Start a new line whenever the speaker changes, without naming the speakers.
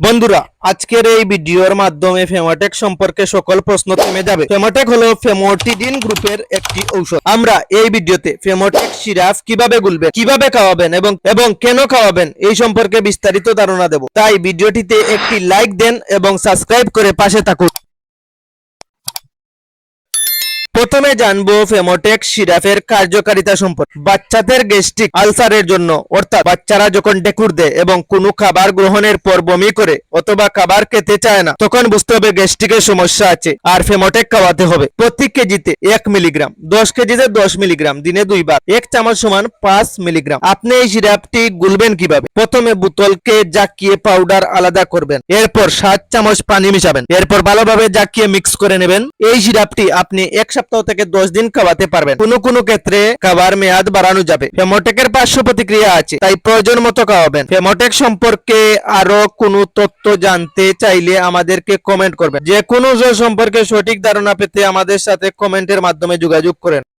বন্ধুরা, আজকের এই ভিডিওর মাধ্যমে ফেমাটেক সম্পর্কে সকল প্রশ্ন থেমে যাবে। ফেমাটেক হলো ফেমোটিডিন গ্রুপের একটি ঔষধ। আমরা এই ভিডিওতে ফেমোটেক সিরাপ কীভাবে গুলবেন কীভাবে খাওয়াবেন এবং এবং কেন খাওয়াবেন এই সম্পর্কে বিস্তারিত ধারণা দেব। তাই ভিডিওটিতে একটি লাইক দেন এবং সাবস্ক্রাইব করে পাশে থাকুন। প্রথমে জানব ফেমোটেক সিরাপের কার্যকারিতা সম্পর্কে। বাচ্চাদের গ্যাস্ট্রিক আলসারের জন্য, অর্থাৎ বাচ্চারা যখন ডেকুর দেয় এবং কোনো খাবার গ্রহণের পর বমি করে অথবা খাবার খেতে চায় না, তখন বুঝতে হবে গ্যাস্ট্রিকের সমস্যা আছে আর ফেমোটেক খাওয়াতে হবে। প্রতি কেজিতে এক মিলিগ্রাম দশ কেজিতে দশ মিলিগ্রাম দিনে দুইবার। এক চামচ সমান পাঁচ মিলিগ্রাম আপনি এই সিরাপটি গুলবেন কীভাবে? প্রথমে বোতলকে জাকিয়ে পাউডার আলাদা করবেন। এরপর সাত চামচ পানি মিশাবেন। এরপর ভালোভাবে জাকিয়ে মিক্স করে নেবেন। এই সিরাপটি আপনি এক সপ্তাহ থেকে দশ দিন খাওয়াতে পারবেন। কোনো কোনো ক্ষেত্রে খাবার মেয়াদ বাড়ানো যাবে। ফেমোটেকের পার্শ্ব প্রতিক্রিয়া আছে, তাই প্রয়োজন মতো খাওয়াবেন। ফেমোটেক সম্পর্কে আরও কোনো তথ্য জানতে চাইলে আমাদেরকে কমেন্ট করবেন। যে কোনো সম্পর্কে সঠিক ধারণা পেতে আমাদের সাথে কমেন্টের মাধ্যমে যোগাযোগ করেন।